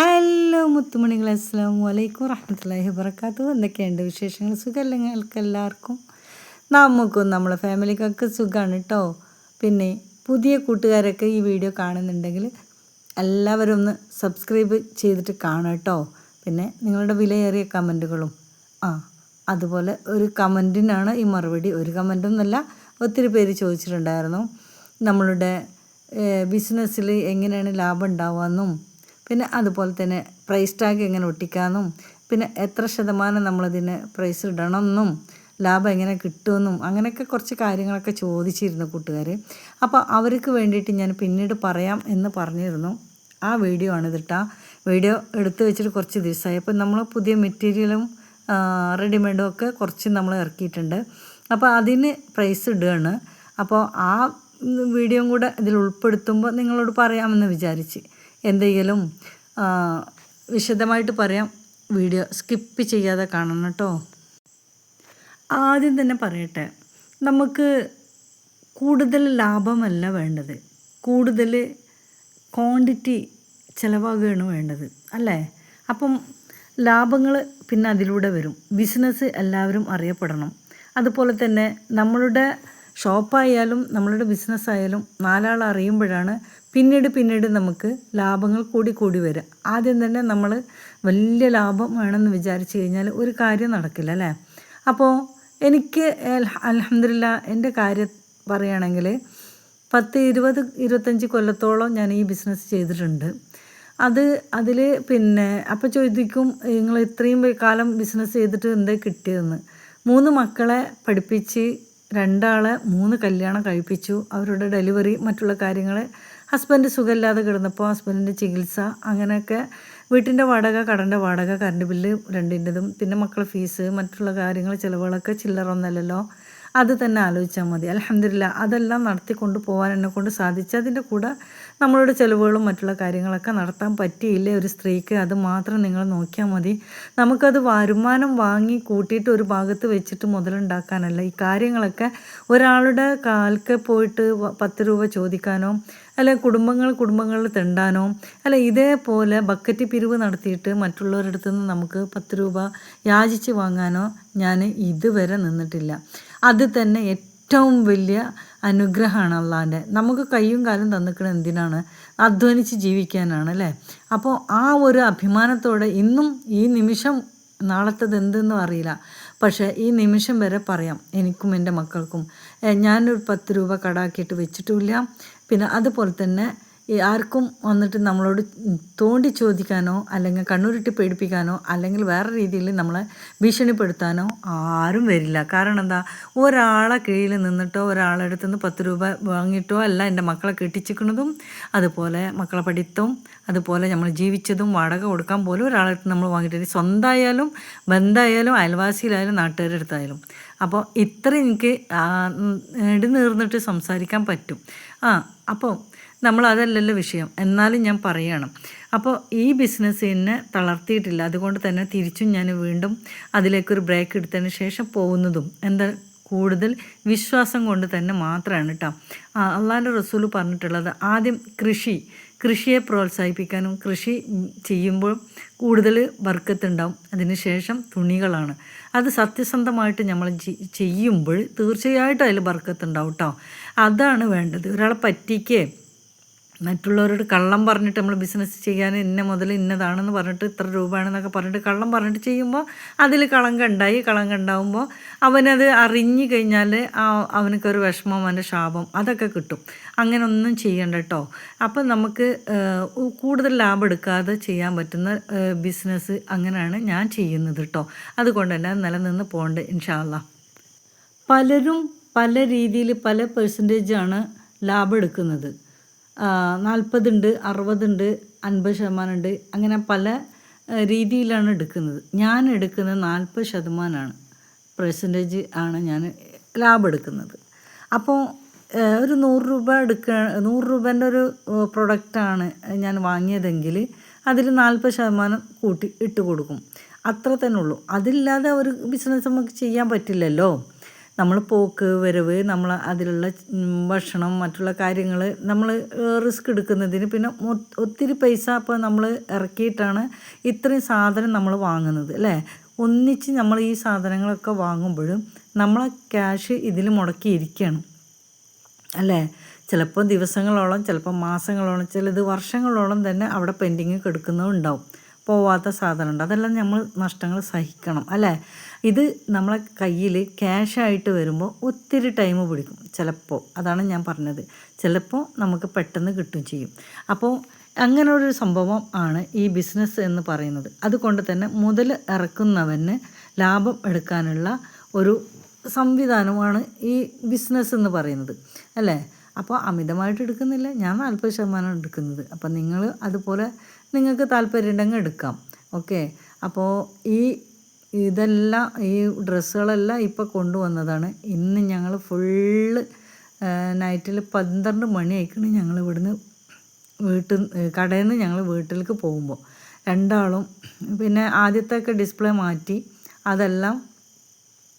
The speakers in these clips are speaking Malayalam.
ഹലോ മുത്തുമണികൾ അസ്സാം വലൈക്കും വറഹമത്തല്ലാഹി വബർക്കാത്തു എന്തൊക്കെയുണ്ട് വിശേഷങ്ങൾ? സുഖമല്ലെങ്കിൽ എല്ലാവർക്കും? നമുക്കും നമ്മളെ ഫാമിലിക്കൊക്കെ സുഖമാണ് കേട്ടോ പിന്നെ പുതിയ കൂട്ടുകാരൊക്കെ ഈ വീഡിയോ കാണുന്നുണ്ടെങ്കിൽ എല്ലാവരും ഒന്ന് സബ്സ്ക്രൈബ് ചെയ്തിട്ട് കാണാം കേട്ടോ പിന്നെ നിങ്ങളുടെ വിലയേറിയ കമന്റുകളും ആ അതുപോലെ ഒരു കമന്റിനാണ് ഈ മറുപടി. ഒരു കമന്റൊന്നുമല്ല ഒത്തിരി പേര് ചോദിച്ചിട്ടുണ്ടായിരുന്നു. നമ്മളുടെ ബിസിനസ്സിൽ എങ്ങനെയാണ് ലാഭം ഉണ്ടാവുകയെന്നും പിന്നെ അതുപോലെ തന്നെ പ്രൈസ് ടാഗ് എങ്ങനെ ഒട്ടിക്കാമെന്നും പിന്നെ എത്ര ശതമാനം നമ്മളതിന് പ്രൈസ് ഇടണമെന്നും ലാഭം എങ്ങനെ കിട്ടുമെന്നും അങ്ങനെയൊക്കെ കുറച്ച് കാര്യങ്ങളൊക്കെ ചോദിച്ചിരുന്നു കൂട്ടുകാർ അപ്പോൾ അവർക്ക് വേണ്ടിയിട്ട് ഞാൻ പിന്നീട് പറയാം എന്ന് പറഞ്ഞിരുന്നു. ആ വീഡിയോ ആണ് ഇതിട്ടാ. വീഡിയോ എടുത്തു വെച്ചിട്ട് കുറച്ച് ദിവസമായി. അപ്പോൾ നമ്മൾ പുതിയ മെറ്റീരിയലും റെഡിമെയ്ഡും ഒക്കെ കുറച്ച് നമ്മൾ ഇറക്കിയിട്ടുണ്ട്. അപ്പോൾ അതിന് പ്രൈസ് ഇടുകയാണ്. അപ്പോൾ ആ വീഡിയോയും കൂടെ ഇതിൽ ഉൾപ്പെടുത്തുമ്പോൾ നിങ്ങളോട് പറയാമെന്ന് വിചാരിച്ച്. എന്തെങ്കിലും വിശദമായിട്ട് പറയാം. വീഡിയോ സ്കിപ്പ് ചെയ്യാതെ കാണണം കേട്ടോ. ആദ്യം തന്നെ പറയട്ടെ നമുക്ക് കൂടുതൽ ലാഭമല്ല വേണ്ടത്. കൂടുതൽ ക്വാണ്ടിറ്റി ചിലവാകുകയാണ് വേണ്ടത് അല്ലേ? അപ്പം ലാഭങ്ങൾ പിന്നെ അതിലൂടെ വരും. ബിസിനസ് എല്ലാവരും അറിയപ്പെടണം. അതുപോലെ തന്നെ നമ്മളുടെ ഷോപ്പായാലും നമ്മളുടെ ബിസിനസ് ആയാലും നാലാൾ അറിയുമ്പോഴാണ് പിന്നീട് പിന്നീട് നമുക്ക് ലാഭങ്ങൾ കൂടി കൂടി വരിക ആദ്യം തന്നെ നമ്മൾ വലിയ ലാഭം വേണമെന്ന് വിചാരിച്ചു കഴിഞ്ഞാൽ ഒരു കാര്യം നടക്കില്ല അല്ലേ? അപ്പോൾ എനിക്ക് അലഹമില്ല എന്റെ കാര്യം പറയുകയാണെങ്കിൽ പത്ത് ഇരുപത് ഇരുപത്തഞ്ച് കൊല്ലത്തോളം ഞാൻ ഈ ബിസിനസ് ചെയ്തിട്ടുണ്ട്. അത് അതിൽ പിന്നെ അപ്പോൾ ചോദിക്കും നിങ്ങൾ ഇത്രയും കാലം ബിസിനസ് ചെയ്തിട്ട് എന്താ കിട്ടിയതെന്ന്? മൂന്ന് മക്കളെ പഠിപ്പിച്ച് രണ്ടാളെ മൂന്ന് കല്യാണം കഴിപ്പിച്ചു. അവരുടെ ഡെലിവറി മറ്റുള്ള കാര്യങ്ങൾ ഹസ്ബൻഡ് സുഖമില്ലാതെ കിടന്നപ്പോൾ ഹസ്ബൻഡിന്റെ ചികിത്സ അങ്ങനെയൊക്കെ വീട്ടിന്റെ വാടക കടന്റെ വാടക കറണ്ട് ബില്ല് രണ്ടിന്റെതും. പിന്നെ മക്കളെ ഫീസ് മറ്റുള്ള കാര്യങ്ങൾ ചിലവുകളൊക്കെ ചില്ലറൊന്നല്ലല്ലോ അത് തന്നെ ആലോചിച്ചാൽ മതി. അലഹമില്ല അതെല്ലാം നടത്തിക്കൊണ്ട് പോകാൻ എന്നെ കൊണ്ട് സാധിച്ചു അതിന്റെ കൂടെ നമ്മളുടെ ചിലവുകളും മറ്റുള്ള കാര്യങ്ങളൊക്കെ നടത്താൻ പറ്റിയില്ലേ ഒരു സ്ത്രീക്ക്? അത് മാത്രം നിങ്ങൾ നോക്കിയാൽ മതി. നമുക്കത് വരുമാനം വാങ്ങി കൂട്ടിയിട്ട് ഒരു ഭാഗത്ത് വെച്ചിട്ട് മുതലുണ്ടാക്കാനല്ല. ഈ കാര്യങ്ങളൊക്കെ ഒരാളുടെ കാൽക്ക് പോയിട്ട് പത്ത് രൂപ ചോദിക്കാനോ അല്ലെ കുടുംബങ്ങൾ കുടുംബങ്ങളിൽ തെണ്ടാനോ അല്ല ഇതേപോലെ ബക്കറ്റ് പിരിവ് നടത്തിയിട്ട് മറ്റുള്ളവരുടെ അടുത്ത് നിന്ന് നമുക്ക് പത്ത് രൂപ യാചിച്ച് വാങ്ങാനോ ഞാൻ ഇതുവരെ നിന്നിട്ടില്ല. അത് തന്നെ ഏറ്റവും വലിയ അനുഗ്രഹമാണ് അള്ളാന്റെ. നമുക്ക് കയ്യും കാലും തന്നിക്കണം എന്തിനാണ്? അധ്വാനിച്ച് ജീവിക്കാനാണ് അല്ലേ? അപ്പോൾ ആ ഒരു അഭിമാനത്തോടെ ഇന്നും ഈ നിമിഷം നാളത്തത് എന്തെന്നും അറിയില്ല. പക്ഷേ ഈ നിമിഷം വരെ പറയാം എനിക്കും എന്റെ മക്കൾക്കും. ഞാനൊരു പത്ത് രൂപ കടാക്കിയിട്ട് വെച്ചിട്ടുമില്ല. പിന്നെ അതുപോലെ തന്നെ ആർക്കും വന്നിട്ട് നമ്മളോട് തോണ്ടി ചോദിക്കാനോ അല്ലെങ്കിൽ കണ്ണൂരിട്ട് പേടിപ്പിക്കാനോ അല്ലെങ്കിൽ വേറെ രീതിയിൽ നമ്മളെ ഭീഷണിപ്പെടുത്താനോ ആരും വരില്ല. കാരണം എന്താ? ഒരാളെ കീഴിൽ നിന്നിട്ടോ ഒരാളെ അടുത്ത് നിന്ന് പത്ത് രൂപ വാങ്ങിയിട്ടോ അല്ല എന്റെ മക്കളെ കെട്ടിച്ചിക്കുന്നതും അതുപോലെ മക്കളെ പഠിത്തവും അതുപോലെ നമ്മൾ ജീവിച്ചതും വാടക കൊടുക്കാൻ പോലും ഒരാളെ അടുത്ത് നമ്മൾ വാങ്ങിയിട്ട് സ്വന്തമായാലും ബന്ധമായാലും അയൽവാസിയിലായാലും നാട്ടുകാരുടെ അടുത്തായാലും. അപ്പോൾ ഇത്ര എനിക്ക് നെടുനീർന്നിട്ട് സംസാരിക്കാൻ പറ്റും. ആ അപ്പോൾ നമ്മൾ അതല്ലല്ലോ വിഷയം. എന്നാലും ഞാൻ പറയണം. അപ്പോൾ ഈ ബിസിനസ് എന്നെ തളർത്തിയിട്ടില്ല. അതുകൊണ്ട് തന്നെ തിരിച്ചും ഞാൻ വീണ്ടും അതിലേക്കൊരു ബ്രേക്ക് എടുത്തതിന് ശേഷം പോകുന്നതും എന്താ കൂടുതൽ വിശ്വാസം കൊണ്ട് തന്നെ മാത്രമാണ് കേട്ടോ അള്ളാന്റെ റസൂൽ പറഞ്ഞിട്ടുള്ളത് ആദ്യം കൃഷി കൃഷിയെ പ്രോത്സാഹിപ്പിക്കാനും കൃഷി ചെയ്യുമ്പോൾ കൂടുതൽ വർക്കത്തുണ്ടാവും. അതിനുശേഷം തുണികളാണ്. അത് സത്യസന്ധമായിട്ട് നമ്മൾ ചെയ്യുമ്പോൾ തീർച്ചയായിട്ടും അതിൽ വർക്കത്തുണ്ടാവും കേട്ടോ അതാണ് വേണ്ടത്. ഒരാളെ പറ്റിക്കേ മറ്റുള്ളവരോട് കള്ളം പറഞ്ഞിട്ട് നമ്മൾ ബിസിനസ് ചെയ്യാൻ ഇന്ന മുതൽ ഇന്നതാണെന്ന് പറഞ്ഞിട്ട് ഇത്ര രൂപയാണെന്നൊക്കെ പറഞ്ഞിട്ട് കള്ളം പറഞ്ഞിട്ട് ചെയ്യുമ്പോൾ അതിൽ കളങ്കം ഉണ്ടായി കളങ്കം ഉണ്ടാകുമ്പോൾ അവനത് അറിഞ്ഞു കഴിഞ്ഞാൽ അവനക്കൊരു വിഷമം അവന്റെ ശാപം അതൊക്കെ കിട്ടും. അങ്ങനെ ഒന്നും ചെയ്യണ്ട കേട്ടോ അപ്പം നമുക്ക് കൂടുതൽ ലാഭം എടുക്കാതെ ചെയ്യാൻ പറ്റുന്ന ബിസിനസ് അങ്ങനെയാണ് ഞാൻ ചെയ്യുന്നത് കേട്ടോ അതുകൊണ്ട് തന്നെ നിലനിന്ന് പോകേണ്ടത് ഇൻഷാല്ല പലരും പല രീതിയിൽ പല പെർസെന്റേജാണ് ലാഭം എടുക്കുന്നത്. നാൽപ്പതുണ്ട് അറുപതുണ്ട് അൻപത് ശതമാനമുണ്ട്. അങ്ങനെ പല രീതിയിലാണ് എടുക്കുന്നത്. ഞാൻ എടുക്കുന്നത് നാൽപ്പത് ശതമാനമാണ് പെർസെന്റേജ് ആണ് ഞാൻ ലാഭം എടുക്കുന്നത്. അപ്പോൾ ഒരു നൂറ് രൂപ എടുക്ക നൂറ് രൂപേന്റെ ഒരു പ്രൊഡക്റ്റാണ് ഞാൻ വാങ്ങിയതെങ്കിൽ അതിൽ നാൽപ്പത് ശതമാനം കൂട്ടി ഇട്ട് കൊടുക്കും. അത്ര തന്നെ ഉള്ളൂ. അതില്ലാതെ ഒരു ബിസിനസ് നമുക്ക് ചെയ്യാൻ പറ്റില്ലല്ലോ. നമ്മൾ പോക്ക് വരവ് നമ്മൾ അതിലുള്ള ഭക്ഷണം മറ്റുള്ള കാര്യങ്ങൾ നമ്മൾ റിസ്ക് എടുക്കുന്നതിന് പിന്നെ ഒത്തിരി പൈസ അപ്പോൾ നമ്മൾ ഇറക്കിയിട്ടാണ് ഇത്രയും സാധനം നമ്മൾ വാങ്ങുന്നത് അല്ലേ? ഒന്നിച്ച് നമ്മൾ ഈ സാധനങ്ങളൊക്കെ വാങ്ങുമ്പോഴും നമ്മളെ ക്യാഷ് ഇതിൽ മുടക്കിയിരിക്കുകയാണ് അല്ലേ? ചിലപ്പോൾ ദിവസങ്ങളോളം ചിലപ്പോൾ മാസങ്ങളോളം ചിലത് വർഷങ്ങളോളം തന്നെ അവിടെ പെൻഡിങ് കിടക്കുന്നതുണ്ടാവും പോവാത്ത സാധനമുണ്ട്. അതെല്ലാം നമ്മൾ നഷ്ടങ്ങൾ സഹിക്കണം അല്ലേ? ഇത് നമ്മളെ കയ്യിൽ ക്യാഷായിട്ട് വരുമ്പോൾ ഒത്തിരി ടൈം പിടിക്കും ചിലപ്പോൾ അതാണ് ഞാൻ പറഞ്ഞത്. ചിലപ്പോൾ നമുക്ക് പെട്ടെന്ന് കിട്ടുകയും ചെയ്യും. അപ്പോൾ അങ്ങനെ ഒരു സംഭവം ആണ് ഈ ബിസിനസ് എന്ന് പറയുന്നത്. അതുകൊണ്ട് തന്നെ മുതൽ ഇറക്കുന്നവന് ലാഭം എടുക്കാനുള്ള ഒരു സംവിധാനമാണ് ഈ ബിസിനസ് എന്ന് പറയുന്നത് അല്ലേ? അപ്പോൾ അമിതമായിട്ട് എടുക്കുന്നില്ല. ഞാൻ നാൽപ്പത് ശതമാനം എടുക്കുന്നത്. അപ്പോൾ നിങ്ങൾ അതുപോലെ നിങ്ങൾക്ക് താല്പര്യമുണ്ടെങ്കിൽ എടുക്കാം. ഓക്കെ? അപ്പോൾ ഈ ഇതെല്ലാം ഈ ഡ്രസ്സുകളെല്ലാം ഇപ്പോൾ കൊണ്ടുവന്നതാണ്. ഇന്ന് ഞങ്ങൾ ഫുള്ള് നൈറ്റിൽ പന്ത്രണ്ട് മണി ആയിക്കണം ഞങ്ങൾ ഇവിടുന്ന് വീട്ടിൽ കടയിൽ നിന്ന് ഞങ്ങൾ വീട്ടിലേക്ക് പോകുമ്പോൾ രണ്ടാളും പിന്നെ ആദ്യത്തെയൊക്കെ ഡിസ്പ്ലേ മാറ്റി അതെല്ലാം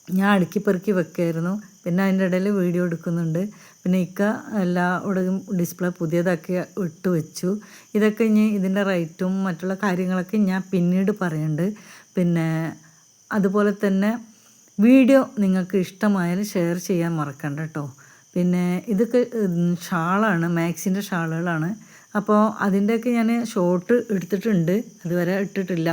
ഞാൻ അടുക്കി പെറുക്കി വെക്കായിരുന്നു. പിന്നെ അതിന്റെ ഇടയിൽ വീഡിയോ എടുക്കുന്നുണ്ട്. പിന്നെ ഇക്ക എല്ലാവിടെയും ഡിസ്പ്ലേ പുതിയതൊക്കെ ഇട്ട് വെച്ചു. ഇതൊക്കെ ഇനി ഇതിന്റെ റേറ്റും മറ്റുള്ള കാര്യങ്ങളൊക്കെ ഞാൻ പിന്നീട് പറയുന്നുണ്ട് പിന്നെ അതുപോലെ തന്നെ വീഡിയോ നിങ്ങൾക്ക് ഇഷ്ടമായാൽ ഷെയർ ചെയ്യാൻ മറക്കണ്ട കേട്ടോ പിന്നെ ഇതൊക്കെ ഷാളാണ് മാക്സിന്റെ ഷാളുകളാണ്. അപ്പോൾ അതിന്റെയൊക്കെ ഞാൻ ഷോർട്ട് എടുത്തിട്ടുണ്ട്. ഇതുവരെ ഇട്ടിട്ടില്ല.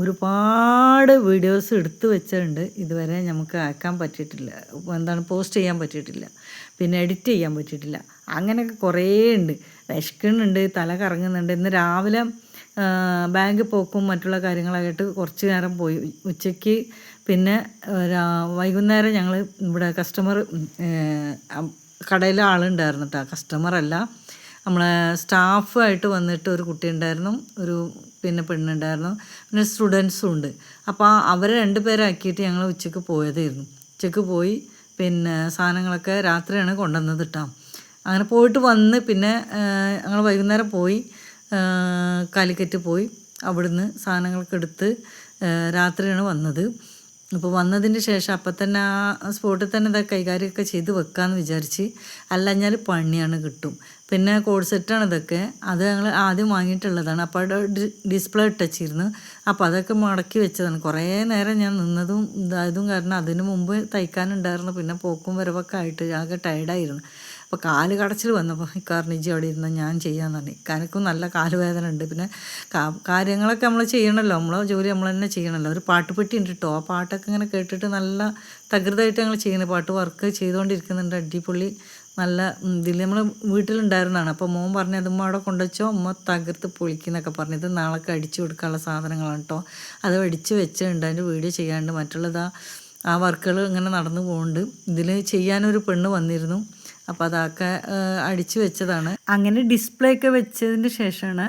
ഒരുപാട് വീഡിയോസ് എടുത്തു വെച്ചിട്ടുണ്ട്. ഇതുവരെ നമുക്ക് ആക്കാൻ പറ്റിയിട്ടില്ല. എന്താണ് പോസ്റ്റ് ചെയ്യാൻ പറ്റിയിട്ടില്ല. പിന്നെ എഡിറ്റ് ചെയ്യാൻ പറ്റിയിട്ടില്ല. അങ്ങനെയൊക്കെ കുറേ ഉണ്ട് വിശക്കുന്നുണ്ട് തല കറങ്ങുന്നുണ്ട്. ഇന്ന് രാവിലെ ബാങ്കിൽ ബാങ്ക് പോക്കും മറ്റുള്ള കാര്യങ്ങളായിട്ട് കുറച്ച് നേരം പോയി. ഉച്ചയ്ക്ക് പിന്നെ വൈകുന്നേരം ഞങ്ങൾ ഇവിടെ കസ്റ്റമർ കടയിൽ ആളുണ്ടായിരുന്നു കേട്ടോ കസ്റ്റമറല്ല നമ്മളെ സ്റ്റാഫായിട്ട് വന്നിട്ട് ഒരു കുട്ടി ഉണ്ടായിരുന്നു. ഒരു പിന്നെ പെണ്ണുണ്ടായിരുന്നു. പിന്നെ സ്റ്റുഡൻസും ഉണ്ട്. അപ്പോൾ അവരെ രണ്ട് പേരാക്കിയിട്ട് ഞങ്ങൾ ഉച്ചയ്ക്ക് പോയതായിരുന്നു. ഉച്ചയ്ക്ക് പോയി പിന്നെ സാധനങ്ങളൊക്കെ രാത്രിയാണ് കൊണ്ടുവന്നത് കേട്ടോ അങ്ങനെ പോയിട്ട് വന്ന് പിന്നെ ഞങ്ങൾ വൈകുന്നേരം പോയി കാലിക്കറ്റ് പോയി അവിടുന്ന് സാധനങ്ങളൊക്കെ എടുത്ത് രാത്രിയാണ് വന്നത്. അപ്പോൾ വന്നതിന് ശേഷം അപ്പം തന്നെ ആ സ്പോട്ടിൽ തന്നെ ഇതൊക്കെ കൈകാര്യമൊക്കെ ചെയ്ത് വെക്കാമെന്ന് വിചാരിച്ച് അല്ലഞ്ഞാൽ പണിയാണ് കിട്ടും. പിന്നെ കോഡ് സെറ്റാണ് ഇതൊക്കെ അത് ഞങ്ങൾ ആദ്യം വാങ്ങിയിട്ടുള്ളതാണ്. അപ്പോൾ അവിടെ ഡിസ്പ്ലേ ഇട്ടച്ചിരുന്നു. അപ്പോൾ അതൊക്കെ മുടക്കി വെച്ചതാണ്. കുറേ നേരം ഞാൻ നിന്നതും ഇതായതും കാരണം അതിന് മുമ്പ് തയ്ക്കാനുണ്ടായിരുന്നു. പിന്നെ പോക്കും വരവൊക്കെ ആയിട്ട് ആകെ ടയർഡായിരുന്നു. അപ്പോൾ കാൽ കടച്ചിൽ വന്നപ്പോൾ ഇക്കാരൻ ഇജി അവിടെ ഇരുന്ന് ഞാൻ ചെയ്യാൻ പറഞ്ഞു. ഇക്കാനക്കും നല്ല കാലുവേദന ഉണ്ട്. പിന്നെ കാര്യങ്ങളൊക്കെ നമ്മൾ ചെയ്യണമല്ലോ നമ്മൾ ജോലി നമ്മൾ തന്നെ ചെയ്യണമല്ലോ ഒരു പാട്ടുപെട്ടി ഉണ്ട് കേട്ടോ ആ പാട്ടൊക്കെ ഇങ്ങനെ കേട്ടിട്ട് നല്ല തകൃതമായിട്ട് ഞങ്ങൾ ചെയ്യുന്ന. പാട്ട് വർക്ക് ചെയ്തുകൊണ്ടിരിക്കുന്നുണ്ട് അടിപൊളി നല്ല ഇതിൽ നമ്മൾ വീട്ടിലുണ്ടായിരുന്നതാണ് അപ്പോൾ മോൻ പറഞ്ഞു അതുമ്മ അവിടെ കൊണ്ടുവച്ചോ ഉമ്മ തകർത്ത് പൊളിക്കുന്നൊക്കെ പറഞ്ഞു. ഇത് നാളൊക്കെ അടിച്ചു കൊടുക്കാനുള്ള സാധനങ്ങളാണ് കേട്ടോ അത് അടിച്ച് വെച്ചിട്ടുണ്ട്. അതിന്റെ വീഡിയോ ചെയ്യാണ്ട് മറ്റുള്ളതാ ആ വർക്കുകൾ ഇങ്ങനെ നടന്നു പോകുന്നുണ്ട് ഇതിൽ ചെയ്യാനൊരു പെണ്ണ് വന്നിരുന്നു. അപ്പോൾ അതൊക്കെ അടിച്ചു വെച്ചതാണ്. അങ്ങനെ ഡിസ്പ്ലേ ഒക്കെ വെച്ചതിന് ശേഷമാണ്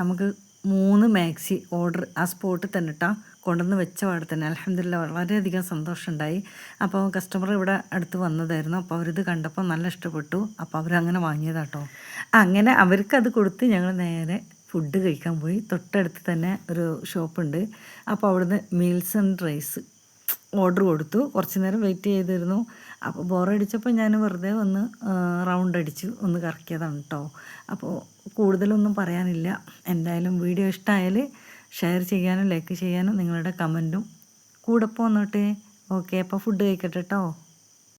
നമുക്ക് മൂന്ന് മാക്സി ഓർഡർ ആ സ്പോട്ടിൽ തന്നെ ഇട്ടാ കൊണ്ടുവന്ന് വെച്ച പാടെ തന്നെ. അലഹമില്ല വളരെയധികം സന്തോഷമുണ്ടായി അപ്പോൾ കസ്റ്റമർ ഇവിടെ അടുത്ത് വന്നതായിരുന്നു. അപ്പോൾ അവരിത് കണ്ടപ്പോൾ നല്ല ഇഷ്ടപ്പെട്ടു. അപ്പോൾ അവരങ്ങനെ വാങ്ങിയതാട്ടോ. അങ്ങനെ അവർക്കത് കൊടുത്ത് ഞങ്ങൾ നേരെ ഫുഡ് കഴിക്കാൻ പോയി. തൊട്ടടുത്ത് തന്നെ ഒരു ഷോപ്പുണ്ട്. അപ്പോൾ അവിടുന്ന് മീൽസ് ആൻഡ് റൈസ് ഓർഡർ കൊടുത്തു. കുറച്ച് നേരം വെയിറ്റ് ചെയ്തിരുന്നു. അപ്പോൾ ബോറടിച്ചപ്പോൾ ഞാൻ വെറുതെ ഒന്ന് റൗണ്ട് അടിച്ചു ഒന്ന് കറക്കിയതാണ് കേട്ടോ അപ്പോൾ കൂടുതലൊന്നും പറയാനില്ല. എന്തായാലും വീഡിയോ ഇഷ്ടമായാൽ ഷെയർ ചെയ്യാനും ലൈക്ക് ചെയ്യാനും നിങ്ങളുടെ കമന്റും കൂടെ പോന്നോട്ടെ. ഓക്കെ അപ്പോൾ ഫുഡ് കഴിക്കട്ടെ കേട്ടോ